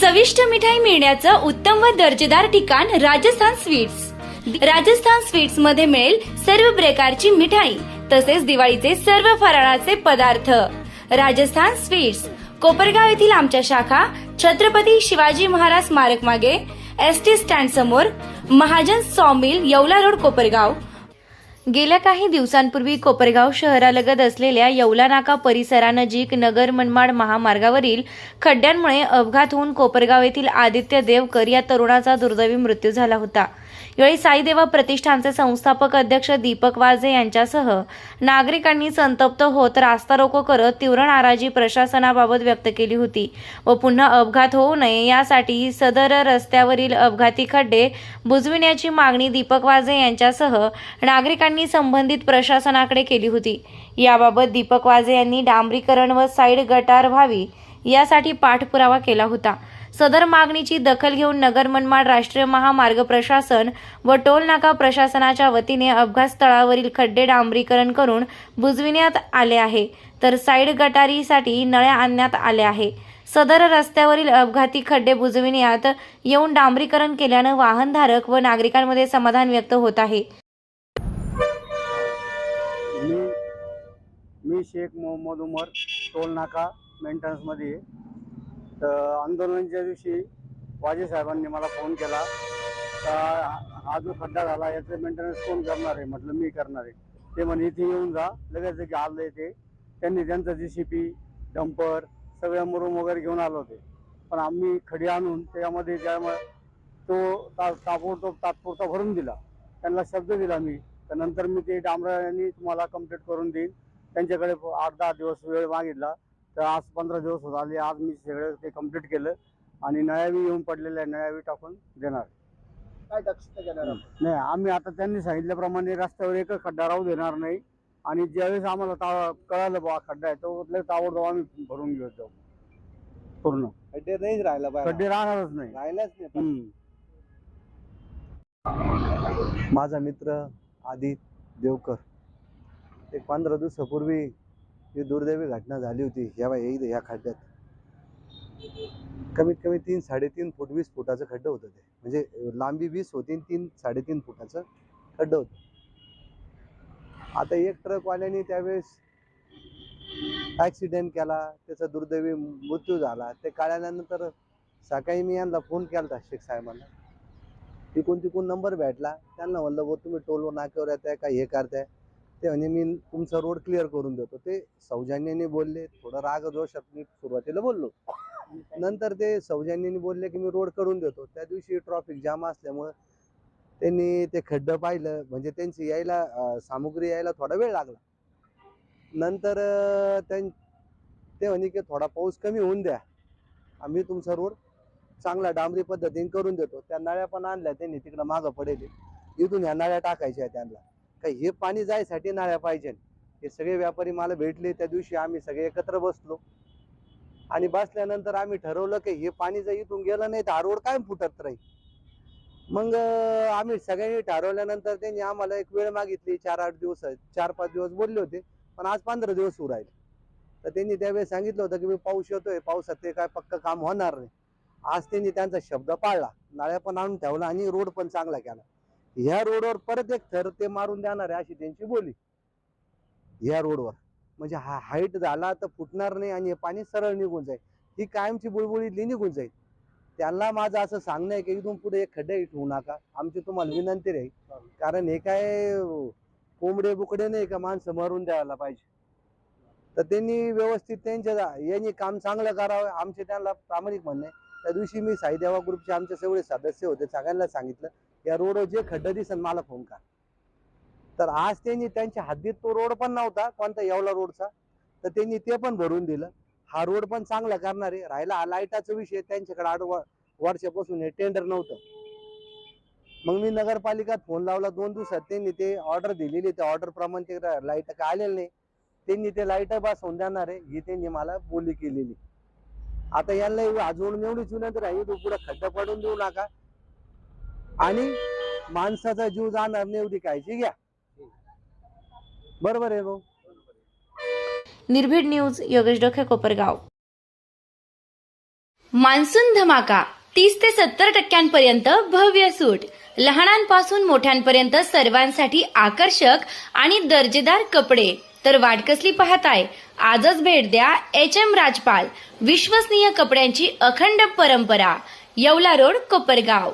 चविष्ट मिठाई मिळण्याचं उत्तम व दर्जेदार ठिकाण राजस्थान स्वीट्स. राजस्थान स्वीट्समध्ये मिळेल सर्व प्रकारची मिठाई तसेच दिवाळीचे सर्व फराळाचे पदार्थ. राजस्थान स्वीट्स कोपरगाव येथील आमच्या शाखा छत्रपती शिवाजी महाराज स्मारक मागे एस टी स्टँड समोर महाजन सॉमिल येवला रोड कोपरगाव. गेल्या काही दिवसांपूर्वी कोपरगाव शहरालगत असलेल्या येवला नाका परिसरानजीक नगर मनमाड महामार्गावरील खड्ड्यांमुळे अपघात होऊन कोपरगाव येथील आदित्य देवकर या तरुणाचा दुर्दैवी मृत्यू झाला होता. यावेळी साईदेवा प्रतिष्ठानचे संस्थापक अध्यक्ष दीपक वाझे यांच्यासह नागरिकांनी संतप्त होत रास्ता रोको करत तीव्र नाराजी प्रशासनाबाबत व्यक्त केली होती व पुन्हा अपघात होऊ नये यासाठी सदर रस्त्यावरील अपघाती खड्डे बुजविण्याची मागणी दीपक वाझे यांच्यासह नागरिकांनी संबंधित प्रशासनाकडे केली होती. याबाबत दीपक वाजे यांनी डांबरीकरण व साईड गटार व्हावी यासाठी पाठपुरावा केला होता. सदर मागणीची दखल घेऊन नगर मनमाड राष्ट्रीय महामार्ग प्रशासन व टोल नाका प्रशासनाच्या वतीने अपघात स्थळावरील खड्डे डांबरीकरण करून बुजविण्यात आले आहे तर साईड गटारीसाठी नळ्या आणण्यात आल्या आहे. सदर रस्त्यावरील अपघाती खड्डे बुजविण्यात येऊन डांबरीकरण केल्यानं वाहनधारक व नागरिकांमध्ये समाधान व्यक्त होत आहे मी मी शेख मोहम्मद उमर टोल नाका मेंटेनन्समध्ये तर आंदोलनाच्या दिवशी वाजे साहेबांनी मला फोन केला हा जो खड्डा झाला याचं मेंटेनन्स कोण करणार आहे? म्हटलं मी करणार आहे. ते म्हणे इथे येऊन जा लगेच की आलं येते त्यांनी त्यांचं जी सी पी डंपर सगळ्या मुरुम वगैरे घेऊन आलो होते. पण आम्ही खडी आणून त्याच्यामध्ये त्यामुळे तो ता ताबडतोब तात्पुरता भरून दिला. त्यांना शब्द दिला मी. तर नंतर मी ते डांबराने तुम्हाला कंप्लीट करून देईन. त्यांच्याकडे आठ दहा दिवस वेळ मागितला तर आज पंधरा दिवस होत आले आज मी सगळं ते कंप्लीट केलं आणि नळ्यावी येऊन पडलेल्या आहे नळ्यावी टाकून देणार. काय दक्षता घेणार? नाही आम्ही आता त्यांनी सांगितल्याप्रमाणे रस्त्यावर एकच खड्डा राहू देणार नाही आणि ज्यावेळेस आम्हाला ता कळालं बा खड्डा आहे तो लगेच ताबडतोब आम्ही भरून घेऊ जाऊ. पूर्ण. खड्डे नाहीच राहिला पाहिजे खड्डे राहणारच नाही. राहिलाच नाही. माझा मित्र आदित देवकर. एक पंधरा दिवसापूर्वी ही दुर्दैवी घटना झाली होती या या या खड्ड्यात. कमीत कमी तीन साडेतीन फूट वीस फुटाचं खड्डं होतं ते. म्हणजे लांबी वीस होती तीन साडेतीन फुटाचं खड्डं होतं. आता एक ट्रकवाल्याने त्यावेळेस ॲक्सिडेंट केला त्याचा दुर्दैवी मृत्यू झाला. ते कळाल्यानंतर सकाळी मी यांना फोन केला होता शेख साहेबांना. तिकून तिकून नंबर भेटला. त्यांना म्हणलं बो तुम्ही टोलवर नाक्यावर येताय का? हे करताय. ते म्हणे मी तुमचा रोड क्लिअर करून देतो. ते सौजन्याने बोलले थोडं राग जोशात मी सुरुवातीला बोललो. नंतर ते सौजन्याने बोलले की मी रोड करून देतो. त्या दिवशी ट्रॉफिक जाम असल्यामुळं त्यांनी ते खड्डं पाहिलं म्हणजे त्यांची यायला सामुग्री यायला थोडा वेळ लागला. नंतर त्यां ते म्हणे की थोडा पाऊस कमी होऊन द्या. आम्ही तुमचा रोड चांगला डांबरी पद्धतीने करून देतो. त्या नळ्या पण आणल्या त्यांनी तिकडं मागं पडेल. इथून ह्या नळ्या टाकायच्या आहेत त्यांना. का हे पाणी जायसाठी नाळ्या पाहिजे. हे सगळे व्यापारी मला भेटले त्या दिवशी आम्ही सगळे एकत्र बसलो. आणि बसल्यानंतर आम्ही ठरवलं की हे पाणी जर इथून गेलं नाही तर हा रोड काय फुटत राहील. मग आम्ही सगळ्यांनी ठरवल्यानंतर त्यांनी आम्हाला एक वेळ मागितली. चार आठ दिवस चार पाच दिवस बोलले होते. पण आज पंधरा दिवस उरायले तर त्यांनी त्यावेळेस सांगितलं होतं की मी पाऊस येतोय. पावसात ते काय पक्क काम होणार नाही. आज त्यांनी त्यांचा शब्द पाळला. नाळ्या पण आणून ठेवला आणि रोड पण चांगला केला. ह्या रोडवर परत एक थर ते मारून देणार आहे अशी त्यांची बोली. ह्या रोडवर. म्हणजे हा हाईट झाला तर फुटणार नाही आणि हे पाणी सरळ निघून जाईल. ही कायमची बुळबुळीतली निघून जाईल. त्यांना माझं असं सांगणं आहे की इथून पुढे एक खड्डे ठेवू नका. आमची तुम्हाला विनंती राहील. कारण हे काय कोंबडे बुकडे नाही का माणसं मारून द्यायला पाहिजे. तर त्यांनी व्यवस्थित त्यांच्या यांनी काम चांगलं करावं. आमचे त्यांना प्रामाणिक म्हणणं आहे. त्या दिवशी मी साईदेवा ग्रुपचे आमचे सगळे सदस्य होते सगळ्यांना सांगितलं या रोडवर जे खड्डा दिसन मला फोन का? तर आज त्यांनी त्यांच्या हद्दीत तो रोड पण नव्हता कोणता येवला रोडचा तर त्यांनी ते पण भरून दिलं. हा रोड पण चांगला करणार आहे राहिला लाईटाचा विषय त्यांच्याकडे आठ वर्षापासून हे टेंडर नव्हतं. मग मी नगरपालिकात फोन लावला दोन दिवसात त्यांनी ते ऑर्डर दिलेली त्या ऑर्डर प्रमाणे ते लाइट काय आलेलं नाही. त्यांनी ते लाइट बसवून देणार आहे ही त्यांनी मला बोली केलेली. आता यांना अजून एवढीच विनंती आहे तू पुढे खड्डा पडून देऊ नका. आणि माणसाचा जीव जाणार नाही एवढी काळजी घ्या. बरोबर आहे भाऊ? निर्भीड न्यूज योगेश डोखे कोपरगाव. मान्सून धमाका तीस ते सत्तर टक्क्यांपर्यंत भव्य सूट. लहानांपासून मोठ्यांपर्यंत सर्वांसाठी आकर्षक आणि दर्जेदार कपडे. तर वाटकसली पाहताय? आजच भेट द्या एच एम राजपाल विश्वसनीय कपड्यांची अखंड परंपरा येवला रोड कोपरगाव.